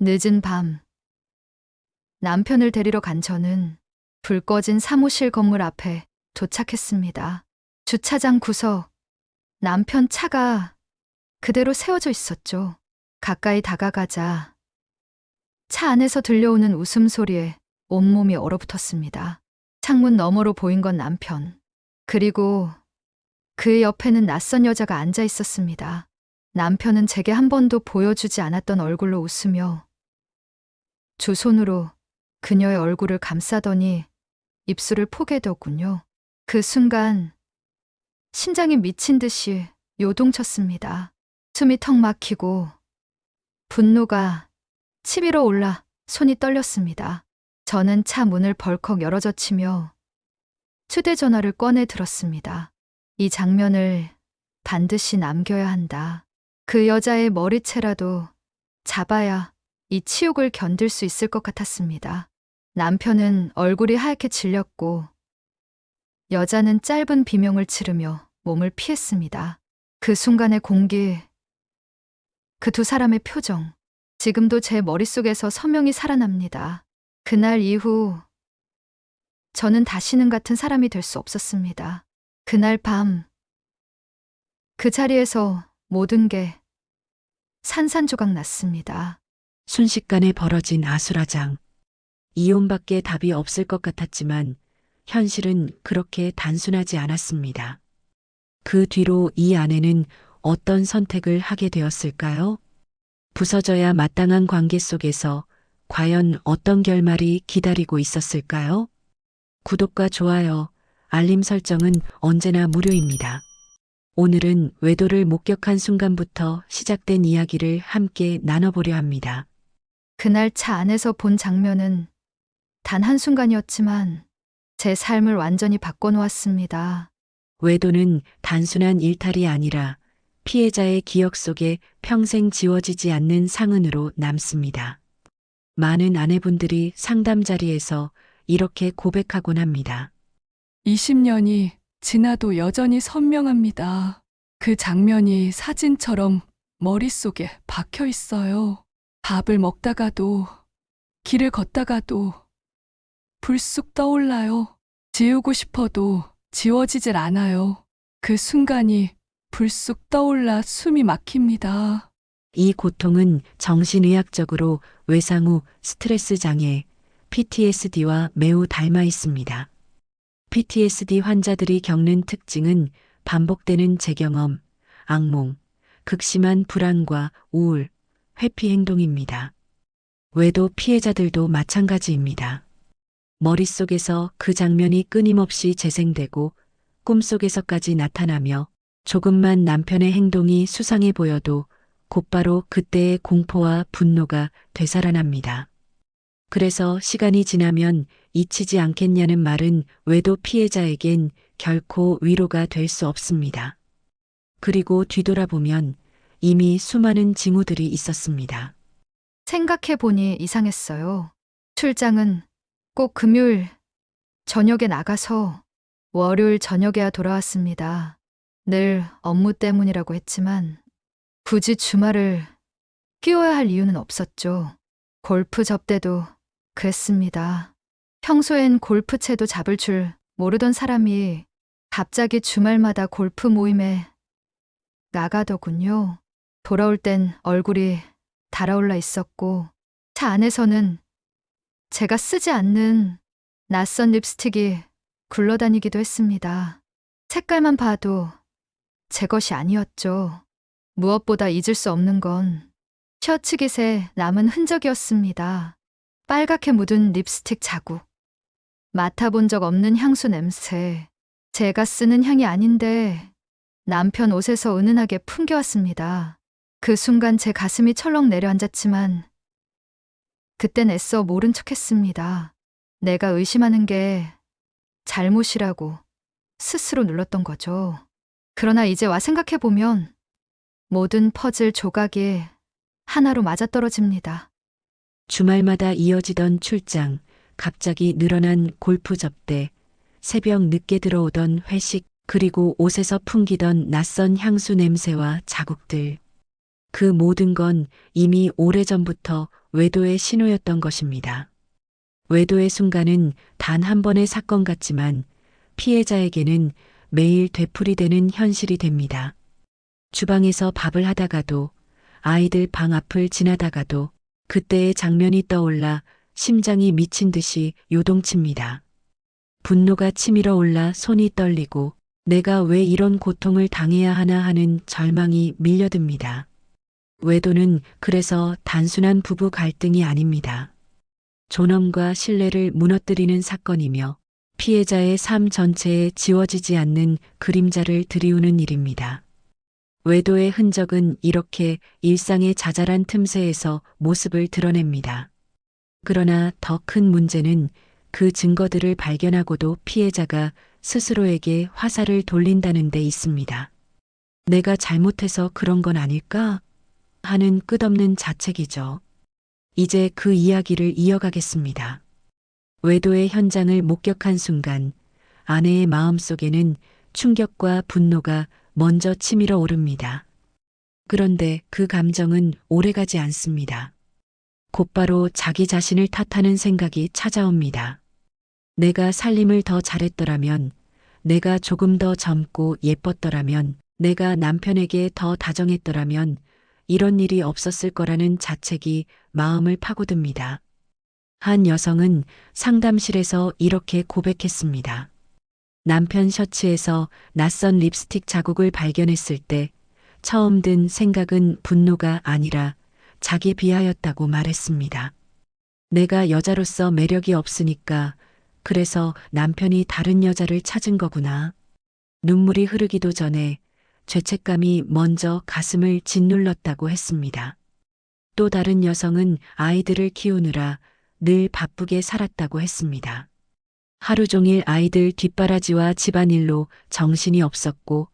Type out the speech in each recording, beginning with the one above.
늦은 밤. 남편을 데리러 간 저는 불 꺼진 사무실 건물 앞에 도착했습니다. 주차장 구석. 남편 차가 그대로 세워져 있었죠. 가까이 다가가자 차 안에서 들려오는 웃음소리에 온몸이 얼어붙었습니다. 창문 너머로 보인 건 남편. 그리고 그 옆에는 낯선 여자가 앉아 있었습니다. 남편은 제게 한 번도 보여주지 않았던 얼굴로 웃으며 두 손으로 그녀의 얼굴을 감싸더니 입술을 포개더군요. 그 순간 심장이 미친 듯이 요동쳤습니다. 숨이 턱 막히고 분노가 치밀어 올라 손이 떨렸습니다. 저는 차 문을 벌컥 열어젖히며 휴대전화를 꺼내 들었습니다. 이 장면을 반드시 남겨야 한다. 그 여자의 머리채라도 잡아야 이 치욕을 견딜 수 있을 것 같았습니다. 남편은 얼굴이 하얗게 질렸고 여자는 짧은 비명을 치르며 몸을 피했습니다. 그 순간의 공기, 그 두 사람의 표정, 지금도 제 머릿속에서 서명이 살아납니다. 그날 이후 저는 다시는 같은 사람이 될 수 없었습니다. 그날 밤, 그 자리에서 모든 게 산산조각 났습니다. 순식간에 벌어진 아수라장. 이혼밖에 답이 없을 것 같았지만 현실은 그렇게 단순하지 않았습니다. 그 뒤로 이 아내는 어떤 선택을 하게 되었을까요? 부서져야 마땅한 관계 속에서 과연 어떤 결말이 기다리고 있었을까요? 구독과 좋아요, 알림 설정은 언제나 무료입니다. 오늘은 외도를 목격한 순간부터 시작된 이야기를 함께 나눠보려 합니다. 그날 차 안에서 본 장면은 단 한순간이었지만 제 삶을 완전히 바꿔놓았습니다. 외도는 단순한 일탈이 아니라 피해자의 기억 속에 평생 지워지지 않는 상흔으로 남습니다. 많은 아내분들이 상담 자리에서 이렇게 고백하곤 합니다. 20년이 지나도 여전히 선명합니다. 그 장면이 사진처럼 머릿속에 박혀 있어요. 밥을 먹다가도, 길을 걷다가도 불쑥 떠올라요. 지우고 싶어도 지워지질 않아요. 그 순간이 불쑥 떠올라 숨이 막힙니다. 이 고통은 정신의학적으로 외상 후 스트레스 장애, PTSD와 매우 닮아 있습니다. PTSD 환자들이 겪는 특징은 반복되는 재경험, 악몽, 극심한 불안과 우울, 회피 행동입니다. 외도 피해자들도 마찬가지입니다. 머릿속에서 그 장면이 끊임없이 재생되고 꿈속에서까지 나타나며 조금만 남편의 행동이 수상해 보여도 곧바로 그때의 공포와 분노가 되살아납니다. 그래서 시간이 지나면 잊히지 않겠냐는 말은 외도 피해자에겐 결코 위로가 될 수 없습니다. 그리고 뒤돌아보면 이미 수많은 징후들이 있었습니다. 생각해보니 이상했어요. 출장은 꼭 금요일 저녁에 나가서 월요일 저녁에야 돌아왔습니다. 늘 업무 때문이라고 했지만 굳이 주말을 끼워야 할 이유는 없었죠. 골프 접대도 그랬습니다. 평소엔 골프채도 잡을 줄 모르던 사람이 갑자기 주말마다 골프 모임에 나가더군요. 돌아올 땐 얼굴이 달아올라 있었고 차 안에서는 제가 쓰지 않는 낯선 립스틱이 굴러다니기도 했습니다. 색깔만 봐도 제 것이 아니었죠. 무엇보다 잊을 수 없는 건 셔츠 깃에 남은 흔적이었습니다. 빨갛게 묻은 립스틱 자국. 맡아본 적 없는 향수 냄새. 제가 쓰는 향이 아닌데 남편 옷에서 은은하게 풍겨왔습니다. 그 순간 제 가슴이 철렁 내려앉았지만 그땐 애써 모른 척 했습니다. 내가 의심하는 게 잘못이라고 스스로 눌렀던 거죠. 그러나 이제 와 생각해보면 모든 퍼즐 조각이 하나로 맞아떨어집니다. 주말마다 이어지던 출장, 갑자기 늘어난 골프 접대, 새벽 늦게 들어오던 회식, 그리고 옷에서 풍기던 낯선 향수 냄새와 자국들. 그 모든 건 이미 오래전부터 외도의 신호였던 것입니다. 외도의 순간은 단 한 번의 사건 같지만 피해자에게는 매일 되풀이되는 현실이 됩니다. 주방에서 밥을 하다가도 아이들 방 앞을 지나다가도 그때의 장면이 떠올라 심장이 미친 듯이 요동칩니다. 분노가 치밀어 올라 손이 떨리고 내가 왜 이런 고통을 당해야 하나 하는 절망이 밀려듭니다. 외도는 그래서 단순한 부부 갈등이 아닙니다. 존엄과 신뢰를 무너뜨리는 사건이며 피해자의 삶 전체에 지워지지 않는 그림자를 들이우는 일입니다. 외도의 흔적은 이렇게 일상의 자잘한 틈새에서 모습을 드러냅니다. 그러나 더 큰 문제는 그 증거들을 발견하고도 피해자가 스스로에게 화살을 돌린다는 데 있습니다. 내가 잘못해서 그런 건 아닐까? 하는 끝없는 자책이죠. 이제 그 이야기를 이어가겠습니다. 외도의 현장을 목격한 순간 아내의 마음 속에는 충격과 분노가 먼저 치밀어 오릅니다. 그런데 그 감정은 오래가지 않습니다. 곧바로 자기 자신을 탓하는 생각이 찾아옵니다. 내가 살림을 더 잘했더라면, 내가 조금 더 젊고 예뻤더라면, 내가 남편에게 더 다정했더라면, 이런 일이 없었을 거라는 자책이 마음을 파고듭니다. 한 여성은 상담실에서 이렇게 고백했습니다. 남편 셔츠에서 낯선 립스틱 자국을 발견했을 때 처음 든 생각은 분노가 아니라 자기 비하였다고 말했습니다. 내가 여자로서 매력이 없으니까 그래서 남편이 다른 여자를 찾은 거구나. 눈물이 흐르기도 전에 죄책감이 먼저 가슴을 짓눌렀다고 했습니다. 또 다른 여성은 아이들을 키우느라 늘 바쁘게 살았다고 했습니다. 하루 종일 아이들 뒷바라지와 집안일로 정신이 없었고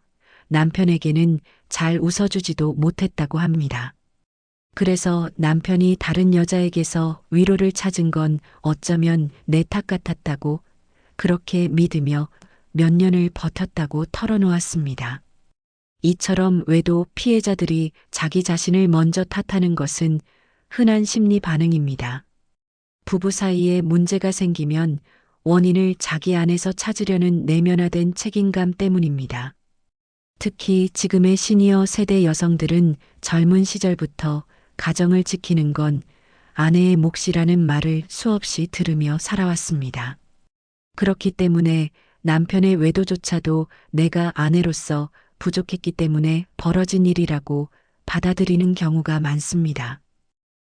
남편에게는 잘 웃어주지도 못했다고 합니다. 그래서 남편이 다른 여자에게서 위로를 찾은 건 어쩌면 내 탓 같았다고 그렇게 믿으며 몇 년을 버텼다고 털어놓았습니다. 이처럼 외도 피해자들이 자기 자신을 먼저 탓하는 것은 흔한 심리 반응입니다. 부부 사이에 문제가 생기면 원인을 자기 안에서 찾으려는 내면화된 책임감 때문입니다. 특히 지금의 시니어 세대 여성들은 젊은 시절부터 가정을 지키는 건 아내의 몫이라는 말을 수없이 들으며 살아왔습니다. 그렇기 때문에 남편의 외도조차도 내가 아내로서 부족했기 때문에 벌어진 일이라고 받아들이는 경우가 많습니다.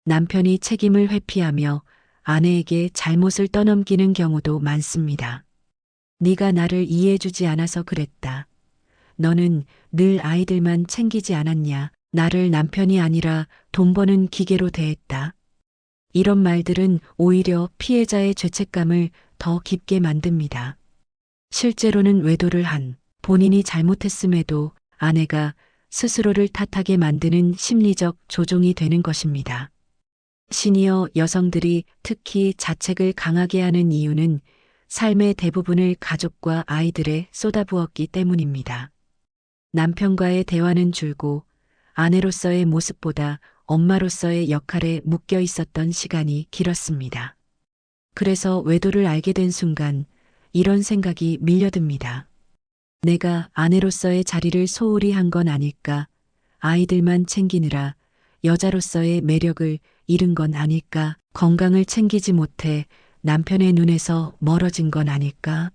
남편이 책임을 회피하며 아내에게 잘못을 떠넘기는 경우도 많습니다. 네가 나를 이해해주지 않아서 그랬다. 너는 늘 아이들만 챙기지 않았냐. 나를 남편이 아니라 돈 버는 기계로 대했다. 이런 말들은 오히려 피해자의 죄책감을 더 깊게 만듭니다. 실제로는 외도를 한 본인이 잘못했음에도 아내가 스스로를 탓하게 만드는 심리적 조종이 되는 것입니다. 시니어 여성들이 특히 자책을 강하게 하는 이유는 삶의 대부분을 가족과 아이들에 쏟아부었기 때문입니다. 남편과의 대화는 줄고 아내로서의 모습보다 엄마로서의 역할에 묶여 있었던 시간이 길었습니다. 그래서 외도를 알게 된 순간 이런 생각이 밀려듭니다. 내가 아내로서의 자리를 소홀히 한 건 아닐까? 아이들만 챙기느라 여자로서의 매력을 잃은 건 아닐까? 건강을 챙기지 못해 남편의 눈에서 멀어진 건 아닐까?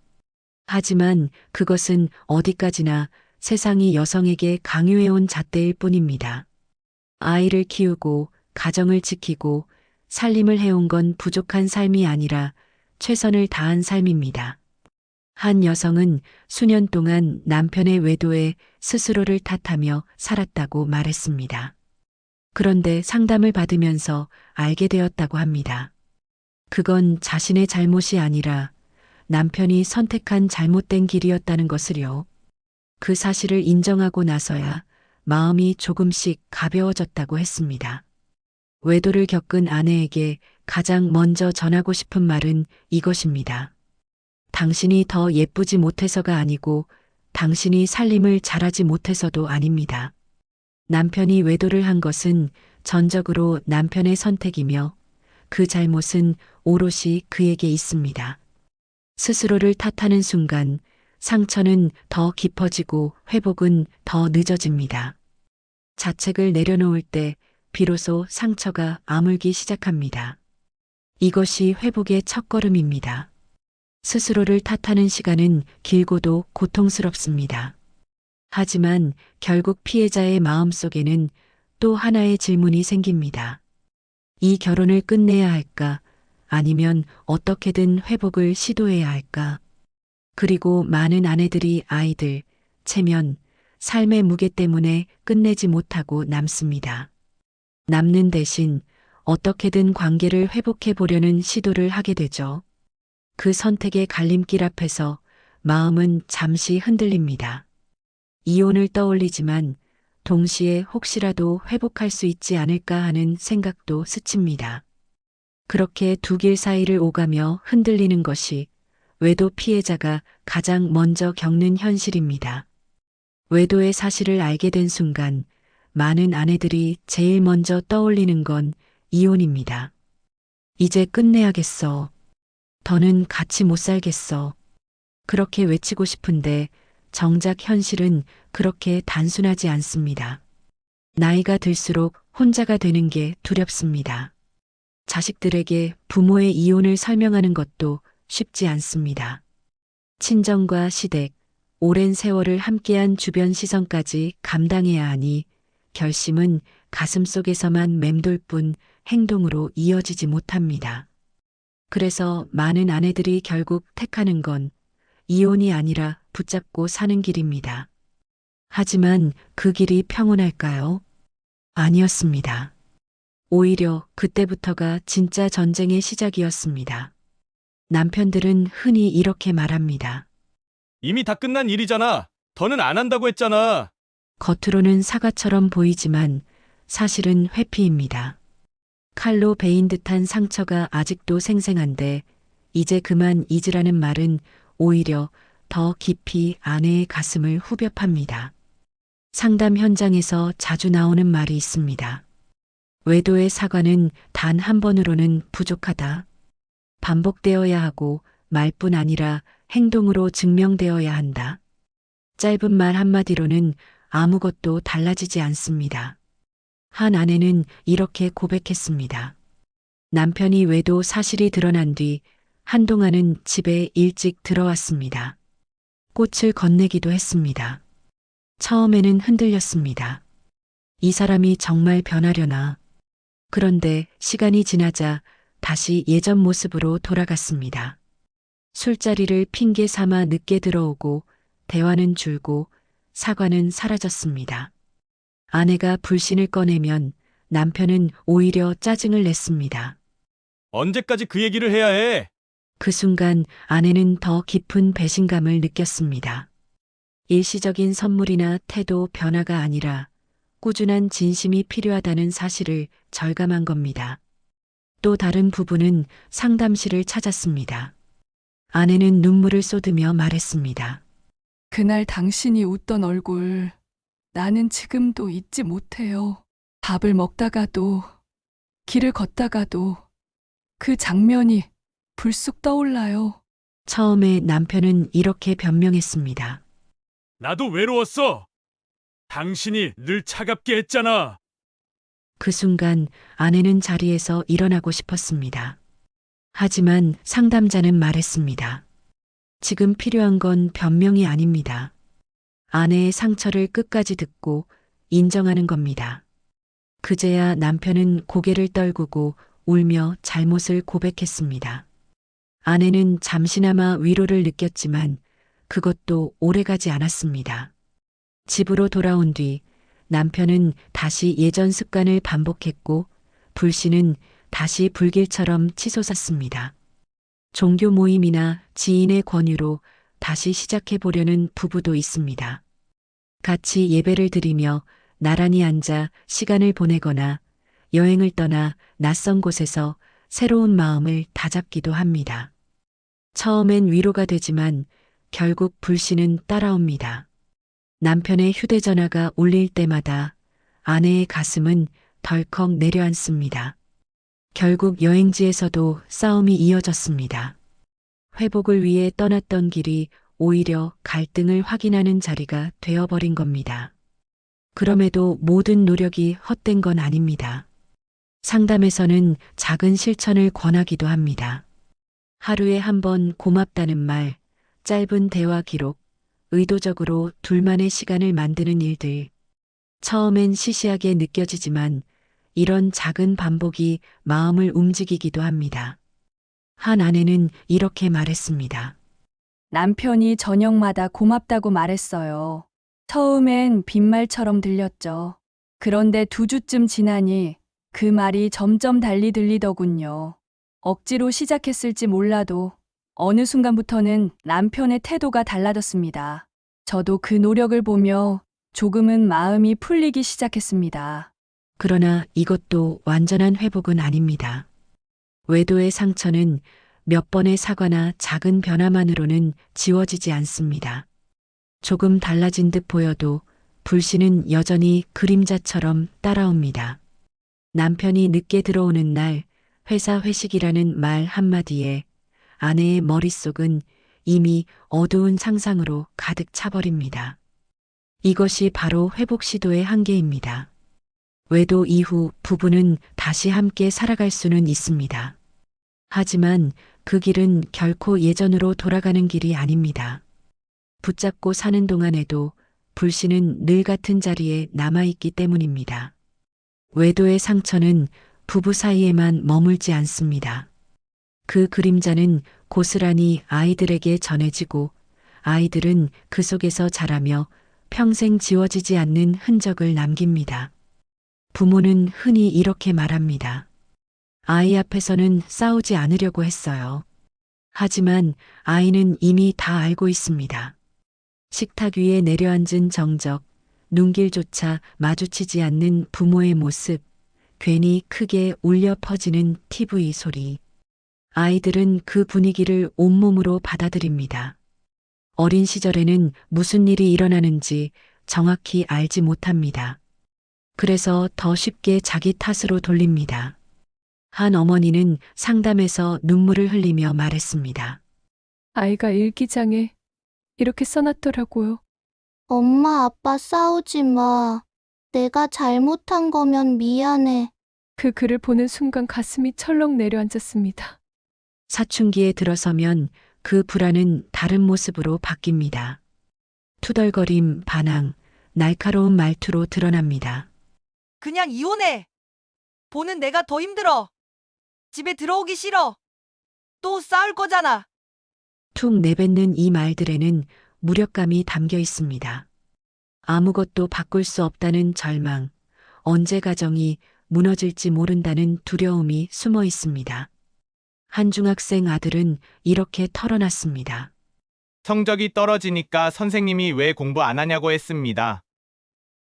하지만 그것은 어디까지나 세상이 여성에게 강요해온 잣대일 뿐입니다. 아이를 키우고 가정을 지키고 살림을 해온 건 부족한 삶이 아니라 최선을 다한 삶입니다. 한 여성은 수년 동안 남편의 외도에 스스로를 탓하며 살았다고 말했습니다. 그런데 상담을 받으면서 알게 되었다고 합니다. 그건 자신의 잘못이 아니라 남편이 선택한 잘못된 길이었다는 것을요. 그 사실을 인정하고 나서야 마음이 조금씩 가벼워졌다고 했습니다. 외도를 겪은 아내에게 가장 먼저 전하고 싶은 말은 이것입니다. 당신이 더 예쁘지 못해서가 아니고 당신이 살림을 잘하지 못해서도 아닙니다. 남편이 외도를 한 것은 전적으로 남편의 선택이며 그 잘못은 오롯이 그에게 있습니다. 스스로를 탓하는 순간 상처는 더 깊어지고 회복은 더 늦어집니다. 자책을 내려놓을 때 비로소 상처가 아물기 시작합니다. 이것이 회복의 첫걸음입니다. 스스로를 탓하는 시간은 길고도 고통스럽습니다. 하지만 결국 피해자의 마음 속에는 또 하나의 질문이 생깁니다. 이 결혼을 끝내야 할까? 아니면 어떻게든 회복을 시도해야 할까? 그리고 많은 아내들이 아이들, 체면, 삶의 무게 때문에 끝내지 못하고 남습니다. 남는 대신 어떻게든 관계를 회복해 보려는 시도를 하게 되죠. 그 선택의 갈림길 앞에서 마음은 잠시 흔들립니다. 이혼을 떠올리지만 동시에 혹시라도 회복할 수 있지 않을까 하는 생각도 스칩니다. 그렇게 두 길 사이를 오가며 흔들리는 것이 외도 피해자가 가장 먼저 겪는 현실입니다. 외도의 사실을 알게 된 순간 많은 아내들이 제일 먼저 떠올리는 건 이혼입니다. 이제 끝내야겠어. 더는 같이 못 살겠어. 그렇게 외치고 싶은데 정작 현실은 그렇게 단순하지 않습니다. 나이가 들수록 혼자가 되는 게 두렵습니다. 자식들에게 부모의 이혼을 설명하는 것도 쉽지 않습니다. 친정과 시댁, 오랜 세월을 함께한 주변 시선까지 감당해야 하니 결심은 가슴 속에서만 맴돌 뿐 행동으로 이어지지 못합니다. 그래서 많은 아내들이 결국 택하는 건 이혼이 아니라 붙잡고 사는 길입니다. 하지만 그 길이 평온할까요? 아니었습니다. 오히려 그때부터가 진짜 전쟁의 시작이었습니다. 남편들은 흔히 이렇게 말합니다. 이미 다 끝난 일이잖아. 더는 안 한다고 했잖아. 겉으로는 사과처럼 보이지만 사실은 회피입니다. 칼로 베인 듯한 상처가 아직도 생생한데 이제 그만 잊으라는 말은 오히려 더 깊이 아내의 가슴을 후벼 팝니다. 상담 현장에서 자주 나오는 말이 있습니다. 외도의 사과는 단 한 번으로는 부족하다. 반복되어야 하고 말뿐 아니라 행동으로 증명되어야 한다. 짧은 말 한마디로는 아무것도 달라지지 않습니다. 한 아내는 이렇게 고백했습니다. 남편이 외도 사실이 드러난 뒤 한동안은 집에 일찍 들어왔습니다. 꽃을 건네기도 했습니다. 처음에는 흔들렸습니다. 이 사람이 정말 변하려나. 그런데 시간이 지나자 다시 예전 모습으로 돌아갔습니다. 술자리를 핑계 삼아 늦게 들어오고 대화는 줄고 사과는 사라졌습니다. 아내가 불신을 꺼내면 남편은 오히려 짜증을 냈습니다. 언제까지 그 얘기를 해야 해? 그 순간 아내는 더 깊은 배신감을 느꼈습니다. 일시적인 선물이나 태도 변화가 아니라 꾸준한 진심이 필요하다는 사실을 절감한 겁니다. 또 다른 부부는 상담실을 찾았습니다. 아내는 눈물을 쏟으며 말했습니다. 그날 당신이 웃던 얼굴, 나는 지금도 잊지 못해요. 밥을 먹다가도, 길을 걷다가도, 그 장면이 불쑥 떠올라요. 처음에 남편은 이렇게 변명했습니다. 나도 외로웠어. 당신이 늘 차갑게 했잖아. 그 순간 아내는 자리에서 일어나고 싶었습니다. 하지만 상담자는 말했습니다. 지금 필요한 건 변명이 아닙니다. 아내의 상처를 끝까지 듣고 인정하는 겁니다. 그제야 남편은 고개를 떨구고 울며 잘못을 고백했습니다. 아내는 잠시나마 위로를 느꼈지만 그것도 오래가지 않았습니다. 집으로 돌아온 뒤 남편은 다시 예전 습관을 반복했고 불씨는 다시 불길처럼 치솟았습니다. 종교 모임이나 지인의 권유로 다시 시작해 보려는 부부도 있습니다. 같이 예배를 드리며 나란히 앉아 시간을 보내거나 여행을 떠나 낯선 곳에서 새로운 마음을 다잡기도 합니다. 처음엔 위로가 되지만 결국 불씨는 따라옵니다. 남편의 휴대전화가 울릴 때마다 아내의 가슴은 덜컥 내려앉습니다. 결국 여행지에서도 싸움이 이어졌습니다. 회복을 위해 떠났던 길이 오히려 갈등을 확인하는 자리가 되어버린 겁니다. 그럼에도 모든 노력이 헛된 건 아닙니다. 상담에서는 작은 실천을 권하기도 합니다. 하루에 한 번 고맙다는 말, 짧은 대화 기록, 의도적으로 둘만의 시간을 만드는 일들. 처음엔 시시하게 느껴지지만 이런 작은 반복이 마음을 움직이기도 합니다. 한 아내는 이렇게 말했습니다. 남편이 저녁마다 고맙다고 말했어요. 처음엔 빈말처럼 들렸죠. 그런데 두 주쯤 지나니 그 말이 점점 달리 들리더군요. 억지로 시작했을지 몰라도 어느 순간부터는 남편의 태도가 달라졌습니다. 저도 그 노력을 보며 조금은 마음이 풀리기 시작했습니다. 그러나 이것도 완전한 회복은 아닙니다. 외도의 상처는 몇 번의 사과나 작은 변화만으로는 지워지지 않습니다. 조금 달라진 듯 보여도 불신은 여전히 그림자처럼 따라옵니다. 남편이 늦게 들어오는 날 회사 회식이라는 말 한마디에 아내의 머릿속은 이미 어두운 상상으로 가득 차버립니다. 이것이 바로 회복 시도의 한계입니다. 외도 이후 부부는 다시 함께 살아갈 수는 있습니다. 하지만 그 길은 결코 예전으로 돌아가는 길이 아닙니다. 붙잡고 사는 동안에도 불신은 늘 같은 자리에 남아있기 때문입니다. 외도의 상처는 부부 사이에만 머물지 않습니다. 그 그림자는 고스란히 아이들에게 전해지고 아이들은 그 속에서 자라며 평생 지워지지 않는 흔적을 남깁니다. 부모는 흔히 이렇게 말합니다. 아이 앞에서는 싸우지 않으려고 했어요. 하지만 아이는 이미 다 알고 있습니다. 식탁 위에 내려앉은 정적, 눈길조차 마주치지 않는 부모의 모습, 괜히 크게 울려 퍼지는 TV 소리. 아이들은 그 분위기를 온몸으로 받아들입니다. 어린 시절에는 무슨 일이 일어나는지 정확히 알지 못합니다. 그래서 더 쉽게 자기 탓으로 돌립니다. 한 어머니는 상담에서 눈물을 흘리며 말했습니다. 아이가 일기장에 이렇게 써놨더라고요. 엄마, 아빠 싸우지 마. 내가 잘못한 거면 미안해. 그 글을 보는 순간 가슴이 철렁 내려앉았습니다. 사춘기에 들어서면 그 불안은 다른 모습으로 바뀝니다. 투덜거림, 반항, 날카로운 말투로 드러납니다. 그냥 이혼해. 보는 내가 더 힘들어. 집에 들어오기 싫어. 또 싸울 거잖아. 툭 내뱉는 이 말들에는 무력감이 담겨 있습니다. 아무것도 바꿀 수 없다는 절망, 언제 가정이 무너질지 모른다는 두려움이 숨어 있습니다. 한 중학생 아들은 이렇게 털어놨습니다. 성적이 떨어지니까 선생님이 왜 공부 안 하냐고 했습니다.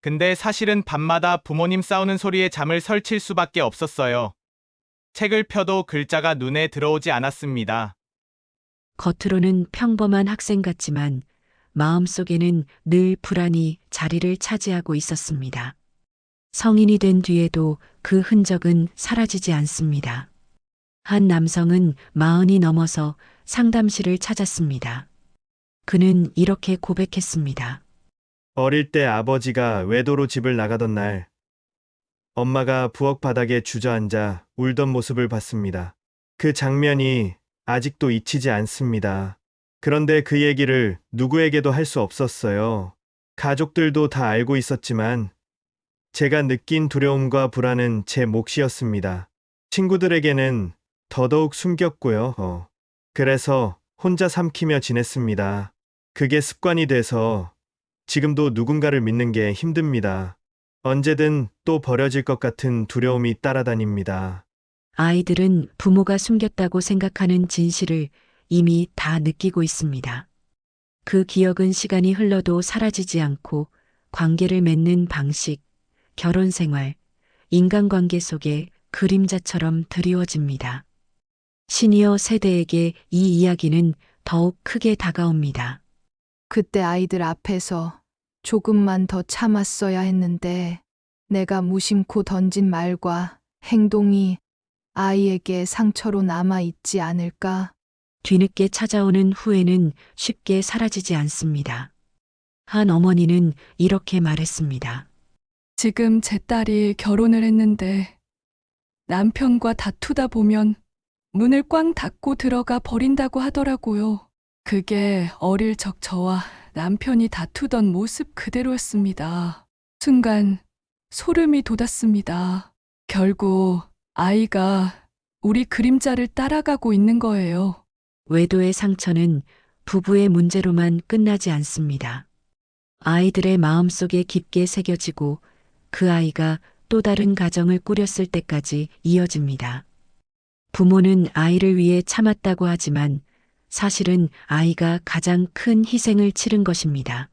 근데 사실은 밤마다 부모님 싸우는 소리에 잠을 설칠 수밖에 없었어요. 책을 펴도 글자가 눈에 들어오지 않았습니다. 겉으로는 평범한 학생 같지만 마음속에는 늘 불안이 자리를 차지하고 있었습니다. 성인이 된 뒤에도 그 흔적은 사라지지 않습니다. 한 남성은 마흔이 넘어서 상담실을 찾았습니다. 그는 이렇게 고백했습니다. 어릴 때 아버지가 외도로 집을 나가던 날, 엄마가 부엌 바닥에 주저앉아 울던 모습을 봤습니다. 그 장면이 아직도 잊히지 않습니다. 그런데 그 얘기를 누구에게도 할 수 없었어요. 가족들도 다 알고 있었지만, 제가 느낀 두려움과 불안은 제 몫이었습니다. 친구들에게는 더더욱 숨겼고요. 어. 그래서 혼자 삼키며 지냈습니다. 그게 습관이 돼서 지금도 누군가를 믿는 게 힘듭니다. 언제든 또 버려질 것 같은 두려움이 따라다닙니다. 아이들은 부모가 숨겼다고 생각하는 진실을 이미 다 느끼고 있습니다. 그 기억은 시간이 흘러도 사라지지 않고 관계를 맺는 방식, 결혼 생활, 인간관계 속에 그림자처럼 드리워집니다. 시니어 세대에게 이 이야기는 더욱 크게 다가옵니다. 그때 아이들 앞에서 조금만 더 참았어야 했는데 내가 무심코 던진 말과 행동이 아이에게 상처로 남아 있지 않을까? 뒤늦게 찾아오는 후회는 쉽게 사라지지 않습니다. 한 어머니는 이렇게 말했습니다. 지금 제 딸이 결혼을 했는데 남편과 다투다 보면 문을 꽝 닫고 들어가 버린다고 하더라고요. 그게 어릴 적 저와 남편이 다투던 모습 그대로였습니다. 순간 소름이 돋았습니다. 결국 아이가 우리 그림자를 따라가고 있는 거예요. 외도의 상처는 부부의 문제로만 끝나지 않습니다. 아이들의 마음속에 깊게 새겨지고 그 아이가 또 다른 가정을 꾸렸을 때까지 이어집니다. 부모는 아이를 위해 참았다고 하지만 사실은 아이가 가장 큰 희생을 치른 것입니다.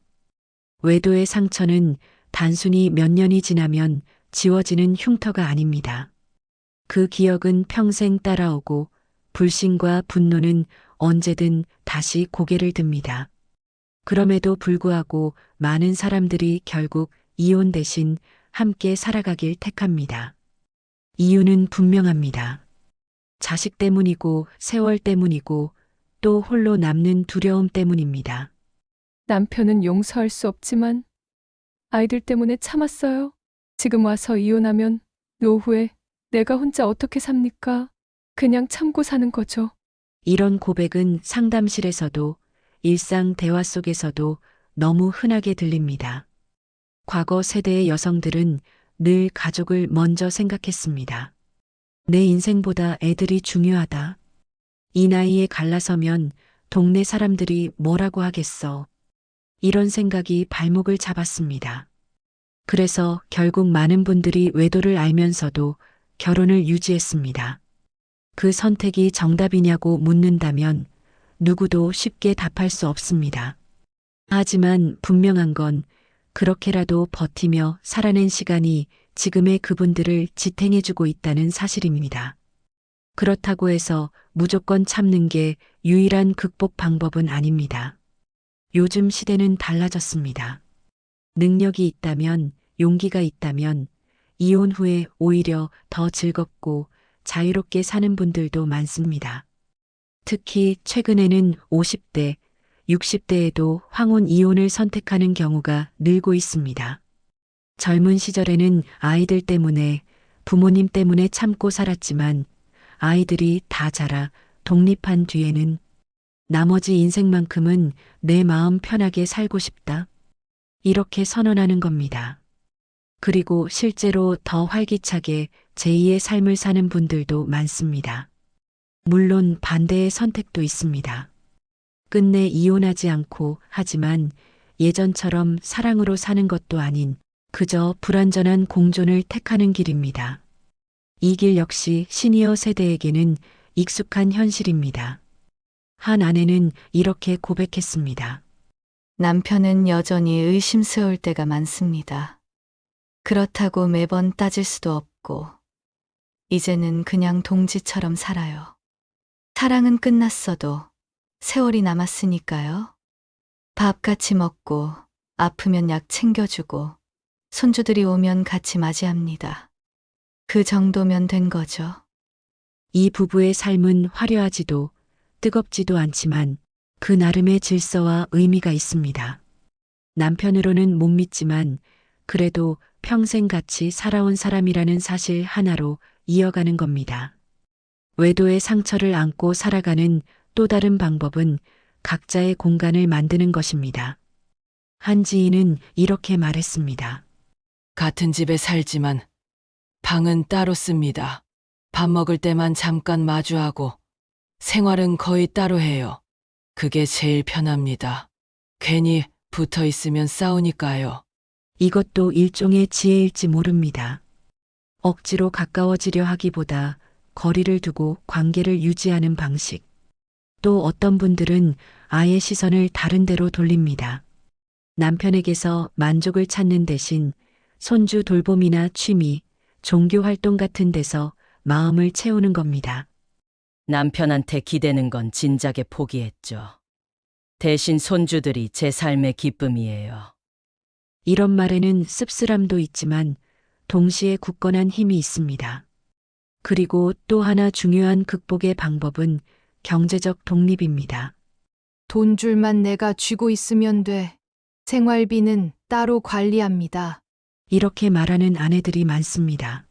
외도의 상처는 단순히 몇 년이 지나면 지워지는 흉터가 아닙니다. 그 기억은 평생 따라오고 불신과 분노는 언제든 다시 고개를 듭니다. 그럼에도 불구하고 많은 사람들이 결국 이혼 대신 함께 살아가길 택합니다. 이유는 분명합니다. 자식 때문이고 세월 때문이고 또 홀로 남는 두려움 때문입니다. 남편은 용서할 수 없지만 아이들 때문에 참았어요. 지금 와서 이혼하면 노후에 내가 혼자 어떻게 삽니까? 그냥 참고 사는 거죠. 이런 고백은 상담실에서도 일상 대화 속에서도 너무 흔하게 들립니다. 과거 세대의 여성들은 늘 가족을 먼저 생각했습니다. 내 인생보다 애들이 중요하다. 이 나이에 갈라서면 동네 사람들이 뭐라고 하겠어. 이런 생각이 발목을 잡았습니다. 그래서 결국 많은 분들이 외도를 알면서도 결혼을 유지했습니다. 그 선택이 정답이냐고 묻는다면 누구도 쉽게 답할 수 없습니다. 하지만 분명한 건 그렇게라도 버티며 살아낸 시간이 지금의 그분들을 지탱해주고 있다는 사실입니다. 그렇다고 해서 무조건 참는 게 유일한 극복 방법은 아닙니다. 요즘 시대는 달라졌습니다. 능력이 있다면, 용기가 있다면, 이혼 후에 오히려 더 즐겁고 자유롭게 사는 분들도 많습니다. 특히 최근에는 50대, 60대에도 황혼 이혼을 선택하는 경우가 늘고 있습니다. 젊은 시절에는 아이들 때문에 부모님 때문에 참고 살았지만 아이들이 다 자라 독립한 뒤에는 나머지 인생만큼은 내 마음 편하게 살고 싶다. 이렇게 선언하는 겁니다. 그리고 실제로 더 활기차게 제2의 삶을 사는 분들도 많습니다. 물론 반대의 선택도 있습니다. 끝내 이혼하지 않고 하지만 예전처럼 사랑으로 사는 것도 아닌 그저 불완전한 공존을 택하는 길입니다. 이 길 역시 시니어 세대에게는 익숙한 현실입니다. 한 아내는 이렇게 고백했습니다. 남편은 여전히 의심스러울 때가 많습니다. 그렇다고 매번 따질 수도 없고, 이제는 그냥 동지처럼 살아요. 사랑은 끝났어도 세월이 남았으니까요. 밥 같이 먹고, 아프면 약 챙겨주고, 손주들이 오면 같이 맞이합니다. 그 정도면 된 거죠. 이 부부의 삶은 화려하지도 뜨겁지도 않지만 그 나름의 질서와 의미가 있습니다. 남편으로는 못 믿지만 그래도 평생 같이 살아온 사람이라는 사실 하나로 이어가는 겁니다. 외도의 상처를 안고 살아가는 또 다른 방법은 각자의 공간을 만드는 것입니다. 한 지인은 이렇게 말했습니다. 같은 집에 살지만 방은 따로 씁니다. 밥 먹을 때만 잠깐 마주하고 생활은 거의 따로 해요. 그게 제일 편합니다. 괜히 붙어 있으면 싸우니까요. 이것도 일종의 지혜일지 모릅니다. 억지로 가까워지려 하기보다 거리를 두고 관계를 유지하는 방식. 또 어떤 분들은 아예 시선을 다른 데로 돌립니다. 남편에게서 만족을 찾는 대신 손주 돌봄이나 취미, 종교 활동 같은 데서 마음을 채우는 겁니다. 남편한테 기대는 건 진작에 포기했죠. 대신 손주들이 제 삶의 기쁨이에요. 이런 말에는 씁쓸함도 있지만 동시에 굳건한 힘이 있습니다. 그리고 또 하나 중요한 극복의 방법은 경제적 독립입니다. 돈 줄만 내가 쥐고 있으면 돼. 생활비는 따로 관리합니다. 이렇게 말하는 아내들이 많습니다.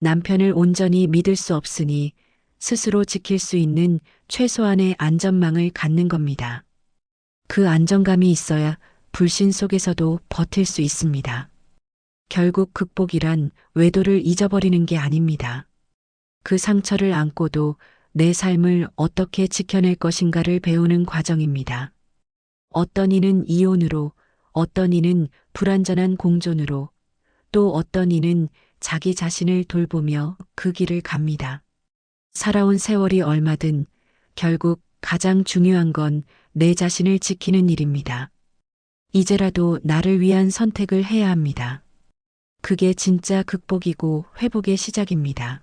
남편을 온전히 믿을 수 없으니 스스로 지킬 수 있는 최소한의 안전망을 갖는 겁니다. 그 안정감이 있어야 불신 속에서도 버틸 수 있습니다. 결국 극복이란 외도를 잊어버리는 게 아닙니다. 그 상처를 안고도 내 삶을 어떻게 지켜낼 것인가를 배우는 과정입니다. 어떤 이는 이혼으로, 어떤 이는 불완전한 공존으로, 또 어떤 이는 자기 자신을 돌보며 그 길을 갑니다. 살아온 세월이 얼마든 결국 가장 중요한 건 내 자신을 지키는 일입니다. 이제라도 나를 위한 선택을 해야 합니다. 그게 진짜 극복이고 회복의 시작입니다.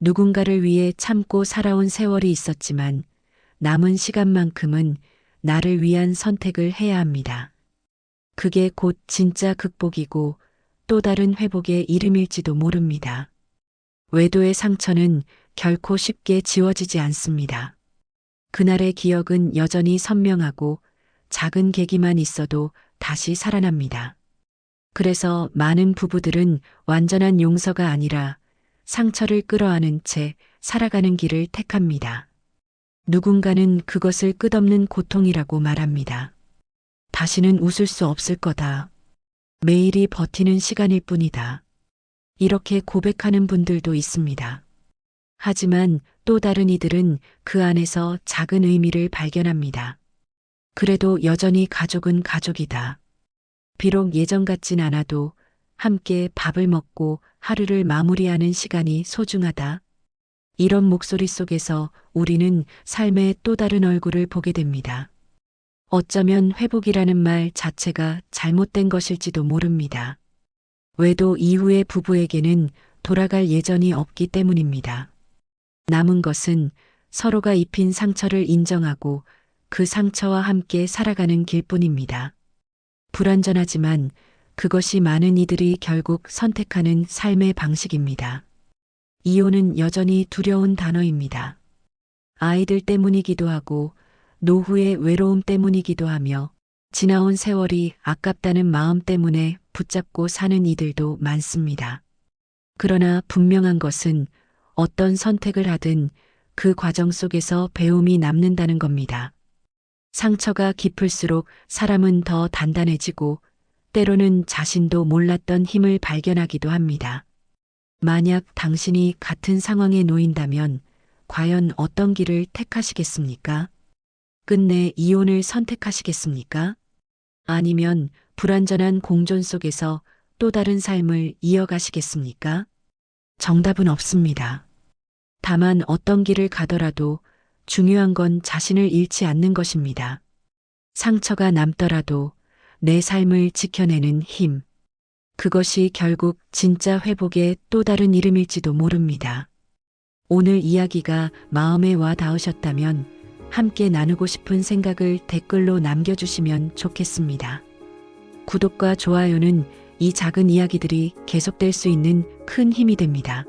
누군가를 위해 참고 살아온 세월이 있었지만 남은 시간만큼은 나를 위한 선택을 해야 합니다. 그게 곧 진짜 극복이고 또 다른 회복의 이름일지도 모릅니다. 외도의 상처는 결코 쉽게 지워지지 않습니다. 그날의 기억은 여전히 선명하고 작은 계기만 있어도 다시 살아납니다. 그래서 많은 부부들은 완전한 용서가 아니라 상처를 끌어안은 채 살아가는 길을 택합니다. 누군가는 그것을 끝없는 고통이라고 말합니다. 다시는 웃을 수 없을 거다. 매일이 버티는 시간일 뿐이다. 이렇게 고백하는 분들도 있습니다. 하지만 또 다른 이들은 그 안에서 작은 의미를 발견합니다. 그래도 여전히 가족은 가족이다. 비록 예전 같진 않아도 함께 밥을 먹고 하루를 마무리하는 시간이 소중하다. 이런 목소리 속에서 우리는 삶의 또 다른 얼굴을 보게 됩니다. 어쩌면 회복이라는 말 자체가 잘못된 것일지도 모릅니다. 외도 이후의 부부에게는 돌아갈 예전이 없기 때문입니다. 남은 것은 서로가 입힌 상처를 인정하고 그 상처와 함께 살아가는 길뿐입니다. 불완전하지만 그것이 많은 이들이 결국 선택하는 삶의 방식입니다. 이혼은 여전히 두려운 단어입니다. 아이들 때문이기도 하고 노후의 외로움 때문이기도 하며 지나온 세월이 아깝다는 마음 때문에 붙잡고 사는 이들도 많습니다. 그러나 분명한 것은 어떤 선택을 하든 그 과정 속에서 배움이 남는다는 겁니다. 상처가 깊을수록 사람은 더 단단해지고 때로는 자신도 몰랐던 힘을 발견하기도 합니다. 만약 당신이 같은 상황에 놓인다면 과연 어떤 길을 택하시겠습니까? 끝내 이혼을 선택하시겠습니까? 아니면 불완전한 공존 속에서 또 다른 삶을 이어가시겠습니까? 정답은 없습니다. 다만 어떤 길을 가더라도 중요한 건 자신을 잃지 않는 것입니다. 상처가 남더라도 내 삶을 지켜내는 힘. 그것이 결국 진짜 회복의 또 다른 이름일지도 모릅니다. 오늘 이야기가 마음에 와 닿으셨다면 함께 나누고 싶은 생각을 댓글로 남겨주시면 좋겠습니다. 구독과 좋아요는 이 작은 이야기들이 계속될 수 있는 큰 힘이 됩니다.